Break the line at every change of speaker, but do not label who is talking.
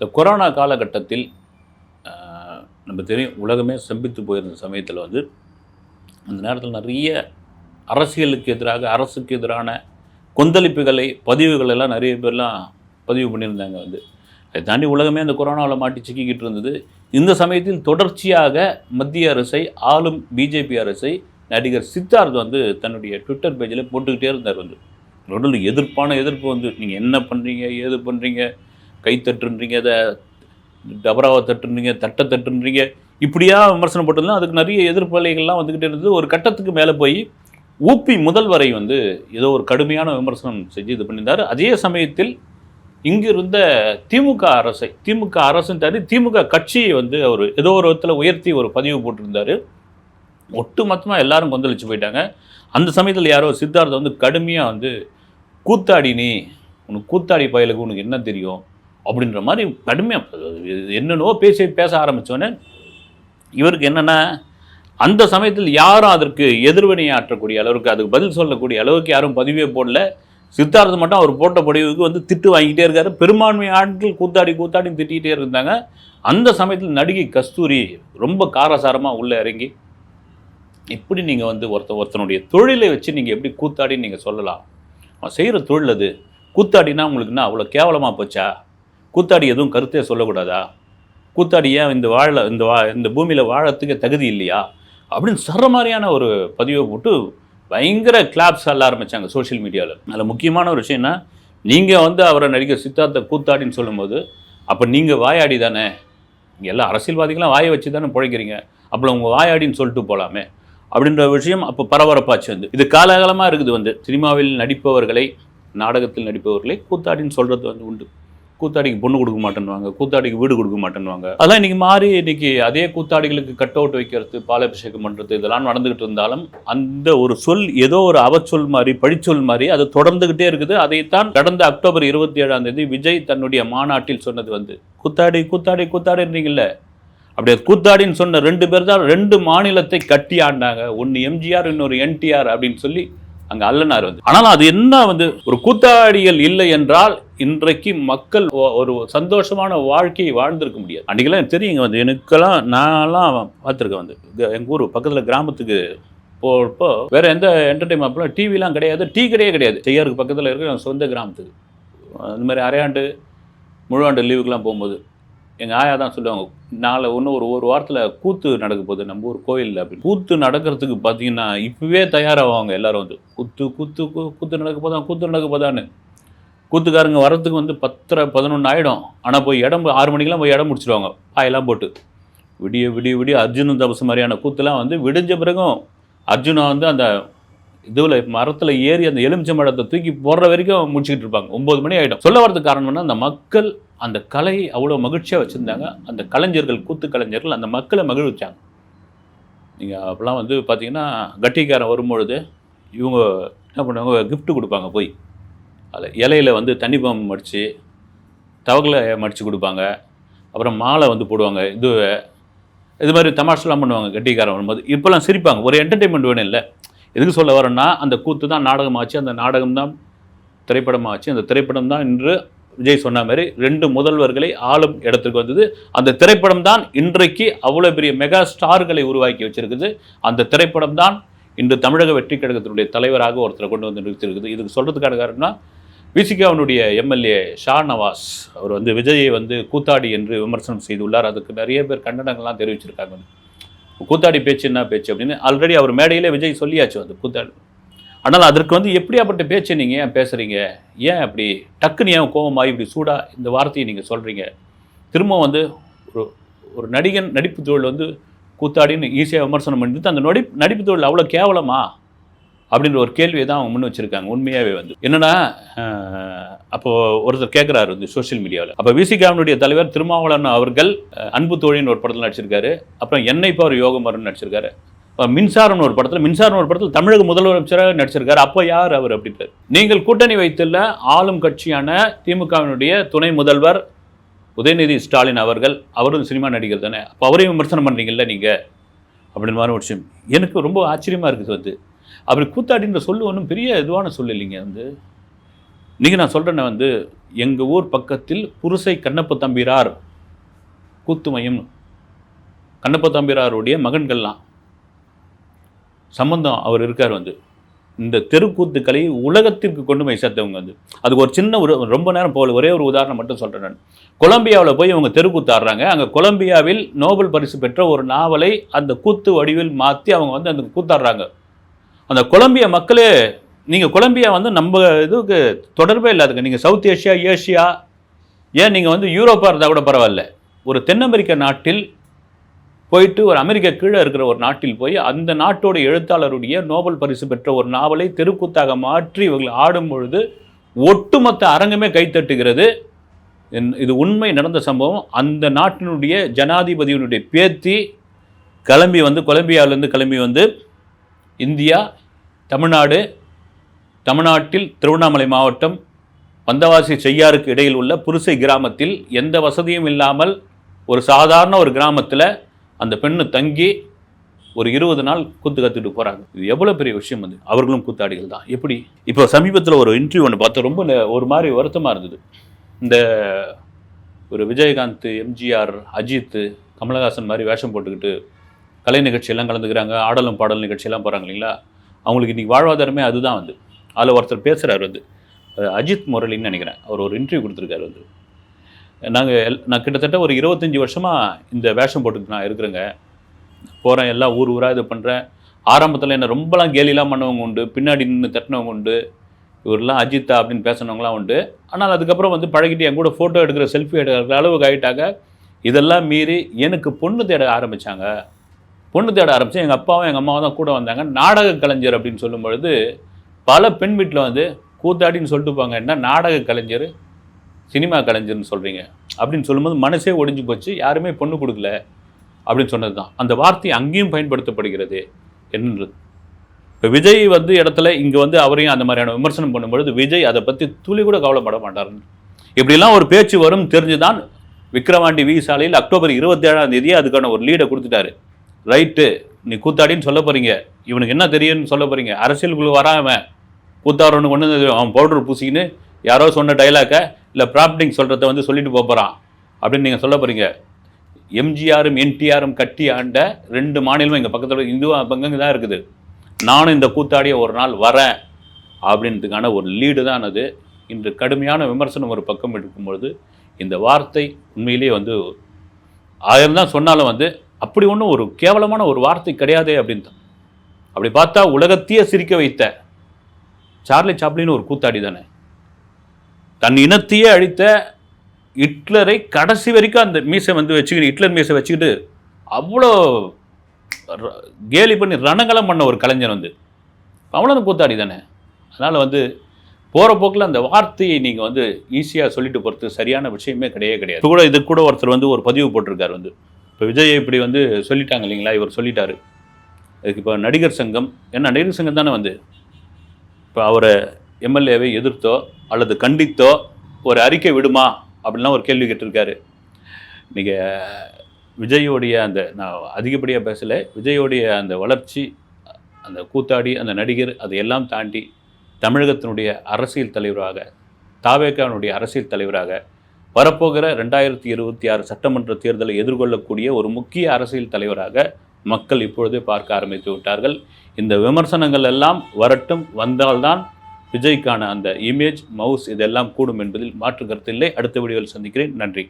இந்த கொரோனா காலகட்டத்தில் நம்ம தெரியும் உலகமே செம்பித்து போயிருந்த சமயத்தில் வந்து அந்த நேரத்தில் நிறைய அரசியலுக்கு எதிராக அரசுக்கு எதிரான கொந்தளிப்புகளை பதிவுகள் எல்லாம் நிறைய பேர்லாம் பதிவு பண்ணியிருந்தாங்க வந்து. அதை தாண்டி உலகமே அந்த கொரோனாவில் மாட்டி சிக்கிக்கிட்டு இருந்தது. இந்த சமயத்தில் தொடர்ச்சியாக மத்திய அரசை ஆளும் பிஜேபி அரசை நடிகர் சித்தார்த் வந்து தன்னுடைய ட்விட்டர் பேஜில் போட்டுக்கிட்டே இருந்தார் வந்து. நடுவில் எதிர்ப்பான எதிர்ப்பு வந்து நீங்கள் என்ன பண்ணுறீங்க ஏது பண்ணுறீங்க கை தட்டுன்றீங்க அதை டபராவை தட்டுன்றீங்க தட்டை தட்டுன்றீங்க இப்படியா விமர்சனம் போட்டதுலாம் அதுக்கு நிறைய எதிர்ப்பலைகள்லாம் வந்துக்கிட்டே இருந்தது. ஒரு கட்டத்துக்கு மேலே போய் ஊபி முதல்வரை வந்து ஏதோ ஒரு கடுமையான விமர்சனம் செஞ்சு இது பண்ணியிருந்தார். அதே சமயத்தில் இங்கிருந்த திமுக அரசை திமுக அரசுன்னு தாண்டி திமுக கட்சியை வந்து அவர் ஏதோ ஒரு விதத்தில் உயர்த்தி ஒரு பதிவு போட்டிருந்தாரு. ஒட்டுமொத்தமாக எல்லாரும் கொந்தளிச்சு போயிட்டாங்க. அந்த சமயத்தில் யாரோ சித்தார்த்தை வந்து கடுமையாக வந்து கூத்தாடி நீ உனக்கு கூத்தாடி பயலுக்கு உனக்கு என்ன தெரியும்? அப்படின்ற மாதிரி கடுமையாக என்னென்னவோ பேசி பேச ஆரம்பித்தோன்னே இவருக்கு என்னென்னா அந்த சமயத்தில் யாரும் அதற்கு எதிர்வினையாற்றக்கூடிய அளவுக்கு அதுக்கு பதில் சொல்லக்கூடிய அளவுக்கு யாரும் பதிவே போடல. சித்தார்த்தம் மட்டும் அவர் போட்ட படிவுக்கு வந்து திட்டு வாங்கிட்டே இருக்காரு. பெரும்பான்மை ஆட்கள் கூத்தாடி கூத்தாடி திட்டிகிட்டே இருந்தாங்க. அந்த சமயத்தில் நடிகை கஸ்தூரி ரொம்ப காரசாரமாக உள்ளே இறங்கி இப்படி நீங்கள் வந்து ஒருத்த ஒருத்தனுடைய தொழிலை வச்சு நீங்கள் எப்படி கூத்தாடின்னு நீங்கள் சொல்லலாம். அவன் செய்கிற தொழில் அது. கூத்தாடினா உங்களுக்கு என்ன அவ்வளோ கேவலமாக போச்சா? கூத்தாடி எதுவும் கருத்தே சொல்லக்கூடாதா? கூத்தாடி ஏன் இந்த வாழ இந்த வா இந்த பூமியில் வாழறதுக்கு தகுதி இல்லையா? அப்படின்னு சொல்கிற மாதிரியான ஒரு பதிவை போட்டு பயங்கர கிளாப்ஸ் ஆட ஆரம்பித்தாங்க சோஷியல் மீடியாவில் அதில் முக்கியமான ஒரு விஷயம்னா நீங்கள் வந்து அவரை நடிகர் சித்தார்த்த கூத்தாடின்னு சொல்லும்போது அப்போ நீங்கள் வாயாடி தானே? இங்கே எல்லா அரசியல்வாதிகளாம் வாயை வச்சு தானே பிழைக்கிறீங்க. அப்போ உங்கள் வாயாடின்னு சொல்லிட்டு போகலாமே அப்படின்ற விஷயம் அப்போ பரபரப்பாச்சு வந்து. இது காலகாலமாக இருக்குது வந்து. சினிமாவில் நடிப்பவர்களை நாடகத்தில் நடிப்பவர்களை கூத்தாடின்னு சொல்கிறது வந்து உண்டு. கூத்தாடிக்கு பொண்ணு கொடுக்க மாட்டேன்னுவாங்க கூத்தாடிக்கு வீடு கொடுக்க மாட்டேன்னுவாங்க. அதெல்லாம் இன்னைக்கு மாறி இன்னைக்கு அதே கூத்தாடிகளுக்கு கட் அவுட் வைக்கிறது பாலாபிஷேகம் பண்ணுறது இதெல்லாம் நடந்துகிட்டு இருந்தாலும் அந்த ஒரு சொல் ஏதோ ஒரு அவச்சொல் மாதிரி பழிச்சொல் மாதிரி அது தொடர்ந்துகிட்டே இருக்குது. அதைத்தான் கடந்த அக்டோபர் இருபத்தி ஏழாம் தேதி விஜய் தன்னுடைய மாநாட்டில் சொன்னது வந்து கூத்தாடி கூத்தாடி கூத்தாடின்றீங்கல்ல அப்படி கூத்தாடின்னு சொன்ன ரெண்டு பேர் தான் ரெண்டு மாநிலத்தை கட்டி ஆண்டாங்க. ஒன்று எம்ஜிஆர் இன்னொரு என்டிஆர் அப்படின்னு சொல்லி அங்கே அல்லனார் வந்து. ஆனாலும் அது என்ன வந்து ஒரு கூத்தாடிகள் இல்லை என்றால் இன்றைக்கு மக்கள் ஒரு சந்தோஷமான வாழ்க்கையை வாழ்ந்திருக்க முடியாது. அன்றைக்கெல்லாம் தெரியுங்க வந்து எனக்கெல்லாம் நான்லாம் பார்த்துருக்கேன் வந்து. எங்கள் ஊர் பக்கத்தில் கிராமத்துக்கு போகிறப்போ வேற எந்த என்டர்டைன்மெண்ட் அப்பெல்லாம் டிவிலாம் கிடையாது டீ கடையே கிடையாது. செய்யாருக்கு பக்கத்தில் இருக்கிற சொந்த கிராமத்துக்கு. அந்த மாதிரி அரையாண்டு முழு ஆண்டு லீவுக்கெலாம் போகும்போது. எங்கள் ஆயா தான் சொல்லுவாங்க நாளை ஒன்று ஒரு ஒரு வாரத்தில் கூத்து நடக்க போகுது நம்ம ஊர் கோயிலில் அப்படி கூத்து நடக்கிறதுக்கு பார்த்தீங்கன்னா இப்போவே தயாராகுவாங்க எல்லோரும் வந்து கூத்து கூத்து கூத்து நடக்க போதான் கூத்து நடக்க போதான்னு. கூத்துக்காரங்க வரத்துக்கு வந்து பத்தரை பதினொன்று ஆகிடும் ஆனால் போய் இடம் ஆறு மணிக்கெல்லாம் போய் இடம் முடிச்சிடுவாங்க பாயெல்லாம் போட்டு. விடிய விடிய விடிய அர்ஜுனன் தபசு மாதிரியான கூத்துலாம் வந்து விடிஞ்ச பிறகும் அர்ஜுனா வந்து அந்த இதுவில் மரத்தில் ஏறி அந்த எலுமிச்சை மரத்தை தூக்கி போடுற வரைக்கும் முடிச்சுக்கிட்டு இருப்பாங்க. ஒம்பது மணி ஆகிடும் சொல்ல வரதுக்கு காரணம்னா அந்த மக்கள் அந்த கலையை அவ்வளோ மகிழ்ச்சியாக வச்சுருந்தாங்க. அந்த கலைஞர்கள் கூத்து கலைஞர்கள் அந்த மக்களை மகிழ்விச்சாங்க. நீங்கள் அப்போலாம் வந்து பார்த்தீங்கன்னா கட்டிக்காரன் வரும்பொழுது இவங்க என்ன பண்ணுவாங்க கிஃப்ட்டு கொடுப்பாங்க போய். அதில் இலையில வந்து தண்ணி பாம்பு மடித்து தவகளை மடித்து கொடுப்பாங்க. அப்புறம் மாலை வந்து போடுவாங்க இது இது மாதிரி தமாஷெல்லாம் பண்ணுவாங்க கட்டிக்காரன் வரும்போது. இப்போல்லாம் சிரிப்பாங்க. ஒரு என்டர்டெயின்மெண்ட் வேணும் இல்லை. எதுக்கு சொல்ல வரேன்னா அந்த கூத்து தான் நாடகமாச்சு அந்த நாடகம் தான் திரைப்படமாச்சு. அந்த திரைப்படம் தான் இன்று விஜய் சொன்ன மாதிரி ரெண்டு முதல்வர்களை ஆளும் இடத்துக்கு வந்தது. அந்த திரைப்படம் தான் இன்றைக்கு அவ்வளோ பெரிய மெகா ஸ்டார்களை உருவாக்கி வச்சிருக்குது. அந்த திரைப்படம் தான் இன்று தமிழக வெற்றி கழகத்தினுடைய தலைவராக ஒருத்தரை கொண்டு வந்து நிறுத்திருக்குது இதுக்கு சொல்கிறதுக்கான காரணம்னா விசிகாவினுடைய எம்எல்ஏ ஷா நவாஸ் அவர் வந்து விஜயை வந்து கூத்தாடி என்று விமர்சனம் செய்துள்ளார். அதுக்கு நிறைய பேர் கண்டனங்கள்லாம் தெரிவிச்சிருக்காங்க. கூத்தாடி பேச்சு என்ன பேச்சு அப்படின்னு ஆல்ரெடி அவர் மேடையிலே விஜய் சொல்லியாச்சு வந்து கூத்தாடி. ஆனால் அதற்கு வந்து எப்படியாப்பட்ட பேச்சை நீங்கள் ஏன் பேசுகிறீங்க ஏன் அப்படி டக்குன்னு ஏன் கோபமாகி இப்படி சூடாக இந்த வார்த்தையை நீங்கள் சொல்கிறீங்க திரும்ப வந்து ஒரு ஒரு நடிகன் நடிப்பு தொழில் வந்து கூத்தாடின்னு ஈஸியாக விமர்சனம் பண்ணிட்டு அந்த நடி நடிப்பு தொழில் அவ்வளோ கேவலமா? அப்படின்ற ஒரு கேள்வியை தான் அவங்க முன் வச்சுருக்காங்க உண்மையாகவே வந்து. என்னென்னா அப்போது ஒருத்தர் கேட்குறாரு வந்து சோஷியல் மீடியாவில் அப்போ விசிகாவினுடைய தலைவர் திருமாவளவன் அவர்கள் அன்பு தோழின்னு ஒரு படத்தில் நடிச்சிருக்காரு. அப்புறம் என்னை பவர் யோகமரன் நடிச்சிருக்காரு. மின்சாரம்னு ஒரு படத்தில் மின்சாரம் ஒரு படத்தில் தமிழக முதலமைச்சராக நடிச்சிருக்காரு. அப்போ யார் அவர் அப்படின்ட்டு? நீங்கள் கூட்டணி வைத்துள்ள ஆளும் கட்சியான திமுகவினுடைய துணை முதல்வர் உதயநிதி ஸ்டாலின் அவர்கள் அவரும் சினிமா நடிகர் தானே. அப்போ அவரையும் விமர்சனம் பண்ணுறீங்கல்ல நீங்கள் அப்படின்னு மாதிரி ஒரு விஷயம். எனக்கு ரொம்ப ஆச்சரியமாக இருக்குது வந்து. அப்படி கூத்தாடின்ற சொல்லு ஒன்றும் பெரிய இதுவான சொல்லு இல்லைங்க வந்து. நீங்கள் நான் சொல்கிறேன்னே வந்து எங்கள் ஊர் பக்கத்தில் புருசை கண்ணப்ப தம்பிரார் கூத்து மையம் கண்ணப்ப தம்பிராருடைய மகன்கள்லாம். சம்பந்தம் அவர் இருக்கார் வந்து. இந்த தெருக்கூத்துக்களை உலகத்திற்கு கொண்டு போய் சேர்த்தவங்க வந்து. அதுக்கு ஒரு சின்ன ஒரு ரொம்ப நேரம் போகல ஒரே ஒரு உதாரணம் மட்டும் சொல்கிறேன் நான். கொலம்பியாவில் போய் அவங்க தெருக்கூத்து ஆடுறாங்க. அங்கே கொலம்பியாவில் நோபல் பரிசு பெற்ற ஒரு நாவலை அந்த கூத்து வடிவில் மாற்றி அவங்க வந்து அந்த கூத்தாடுறாங்க. அந்த கொலம்பியா மக்களே நீங்கள் கொலம்பியா வந்து நம்ம இதுக்கு தொடர்பே இல்லாதுங்க. நீங்கள் சவுத் ஏஷியா ஏஷியா ஏன் நீங்கள் வந்து யூரோப்பாக இருந்தால் கூட பரவாயில்ல. ஒரு தென் அமெரிக்க நாட்டில் போயிட்டு ஒரு அமெரிக்கா கீழே இருக்கிற ஒரு நாட்டில் போய் அந்த நாட்டோட எழுத்தாளருடைய நோபல் பரிசு பெற்ற ஒரு நாவலை தெருக்கூத்தாக மாற்றி இவர்கள் ஆடும் பொழுது ஒட்டுமொத்த அரங்கமே கைத்தட்டுகிறது. என்- இது உண்மை நடந்த சம்பவம். அந்த நாட்டினுடைய ஜனாதிபதியினுடைய பேத்தி கிளம்பி வந்து கொலம்பியாவிலேருந்து கிளம்பி வந்து இந்தியா தமிழ்நாடு தமிழ்நாட்டில் திருவண்ணாமலை மாவட்டம் வந்தவாசி செய்யாருக்கு இடையில் உள்ள புருசை கிராமத்தில் எந்த வசதியும் இல்லாமல் ஒரு சாதாரண ஒரு கிராமத்தில் அந்த பெண்ணு தங்கி ஒரு இருபது நாள் கூத்து கற்றுட்டு போகிறாங்க இது எவ்வளோ பெரிய விஷயம் அது? அவர்களும் கூத்தாடிகள் தான். எப்படி? இப்போ சமீபத்தில் ஒரு இன்டர்வியூ ஒன்று பார்த்தா ரொம்ப ஒரு மாதிரி வருத்தமாக இருந்தது. இந்த ஒரு விஜயகாந்த் எம்ஜிஆர் அஜித் கமலஹாசன் மாதிரி வேஷம் போட்டுக்கிட்டு கலை நிகழ்ச்சியெல்லாம் கலந்துக்கிறாங்க. ஆடலும் பாடல் நிகழ்ச்சியெல்லாம் போகிறாங்க இல்லைங்களா? அவங்களுக்கு இன்றைக்கி வாழ்வாதாரமே அதுதான் வந்து. அதில் ஒருத்தர் பேசுகிறார் வந்து. அஜித் முரளின்னு நினைக்கிறேன். அவர் ஒரு இன்டர்வியூ கொடுத்துருக்காரு வந்து. நாங்கள் எல் நான் கிட்டத்தட்ட ஒரு இருபத்தஞ்சி வருஷமாக இந்த வேஷம் போட்டுட்டு நான் இருக்கிறேங்க. போகிறேன் எல்லாம் ஊர் ஊராக இது பண்ணுறேன் ஆரம்பத்தில் என்ன ரொம்பலாம் கேலிலாம் பண்ணவங்க உண்டு பின்னாடி நின்று தட்டினவங்க உண்டு இவரெல்லாம் அஜித்தா அப்படின்னு பேசினவங்களாம் உண்டு. ஆனால் அதுக்கப்புறம் வந்து பழகிட்டு என் கூட ஃபோட்டோ எடுக்கிற செல்ஃபி எடுக்கிற அளவுக்கு ஆகிட்டாங்க இதெல்லாம் மீறி எனக்கு பொண்ணு தேட ஆரம்பித்தாங்க பொண்ணு தேட ஆரம்பித்து எங்கள் அப்பாவும் எங்கள் அம்மாவும் தான் கூட வந்தாங்க. நாடக கலைஞர் அப்படின்னு சொல்லும் பொழுது பல பெண் வீட்டில் வந்து கூத்தாடின்னு சொல்லிட்டு போங்க என்ன நாடக கலைஞர்? சினிமா கலைஞர்னு சொல்கிறீங்க அப்படின்னு சொல்லும்போது மனசே ஒடிஞ்சு போச்சு. யாருமே பொண்ணு கொடுக்கல அப்படின்னு சொன்னது தான் அந்த வார்த்தை அங்கேயும் பயன்படுத்தப்படுகிறது என்னன்றது. இப்போ விஜய் வந்து இடத்துல இங்கே வந்து அவரையும் அந்த மாதிரியான விமர்சனம் பண்ணும்பொழுது விஜய் அதை பற்றி துளி கூட கவலைப்பட மாட்டார். இப்படிலாம் ஒரு பேச்சு வரும் தெரிஞ்சுதான் விக்ரவாண்டி வி சாலையில் அக்டோபர் இருபத்தேழாம் தேதி அதுக்கான ஒரு லீடை கொடுத்துட்டாரு. ரைட்டு நீ கூத்தாடின்னு சொல்ல போகிறீங்க இவனுக்கு என்ன தெரியும்னு சொல்ல போகிறீங்க அரசியலுக்குள்ளே வராம கூத்தாடுறவனுக்கு ஒன்று அவன் பவுடர் பூசிக்கின்னு யாரோ சொன்ன டைலாக்கை இல்லை ப்ராப்டிங் சொல்கிறத வந்து சொல்லிட்டு போகிறான் அப்படின்னு நீங்கள் சொல்ல போகிறீங்க எம்ஜிஆரும் என்டிஆரும் கட்டி ஆண்ட ரெண்டு மாநிலமும் எங்கள் பக்கத்தில் இந்து பங்கங்க தான் இருக்குது. நானும் இந்த கூத்தாடிய ஒரு நாள் வரேன் அப்படின்றதுக்கான ஒரு லீடு தான் அது. இன்று கடுமையான விமர்சனம் ஒரு பக்கம் இருக்கும்பொழுது இந்த வார்த்தை உண்மையிலேயே வந்து ஆயிரம் தான் சொன்னாலும் வந்து அப்படி ஒன்றும் ஒரு கேவலமான ஒரு வார்த்தை கிடையாதே அப்படின்னு அப்படி பார்த்தா உலகத்தையே சிரிக்க வைத்த சார்லி சாப்ளின்னு ஒரு கூத்தாடி தானே. தன் இனத்தையே அழித்த ஹிட்லரை கடைசி வரைக்கும் அந்த மீசை வந்து வச்சுக்கிட்டு ஹிட்லர் மீசை வச்சுக்கிட்டு அவ்வளோ ர- கேலி பண்ணி ரணங்கலம் பண்ண ஒரு கலைஞர் வந்து. அவ்வளோ கூத்தாடி தானே. அதனால் வந்து போகிற போக்கில் அந்த வார்த்தையை நீங்கள் வந்து ஈஸியாக சொல்லிட்டு போகிறது சரியான விஷயமே கிடையவே கிடையாது. கூட இது கூட ஒருத்தர் வந்து ஒரு பதிவு போட்டிருக்காரு வந்து. இப்போ விஜய் இப்படி வந்து சொல்லிட்டாங்க இல்லைங்களா? இவர் சொல்லிட்டாரு. அதுக்கு இப்போ நடிகர் சங்கம் ஏன்னா நடிகர் சங்கம் தானே வந்து. இப்போ அவரை எம்எல்ஏவை எதிர்த்தோ அல்லது கண்டித்தோ ஒரு அறிக்கை விடுமா அப்படின்லாம் ஒரு கேள்வி கேட்டிருக்காரு. நீங்கள் விஜயோடைய அந்த நான் அதிகப்படியாக பேசலை விஜயோடைய அந்த வளர்ச்சி அந்த கூத்தாடி அந்த நடிகர் அதையெல்லாம் தாண்டி தமிழகத்தினுடைய அரசியல் தலைவராக தாவேக்கானுடைய அரசியல் தலைவராக வரப்போகிற ரெண்டாயிரத்தி இருபத்தி ஆறு சட்டமன்ற தேர்தலை எதிர்கொள்ளக்கூடிய ஒரு முக்கிய அரசியல் தலைவராக மக்கள் இப்பொழுதே பார்க்க ஆரம்பித்து விட்டார்கள். இந்த விமர்சனங்கள் எல்லாம் வரட்டும் வந்தால்தான் விஜய்க்கான அந்த இமேஜ் மவுஸ் இதெல்லாம் கூடும் என்பதில் மாற்று கருத்தில்லை அடுத்த வீடியோவில் சந்திக்கிறேன். நன்றி.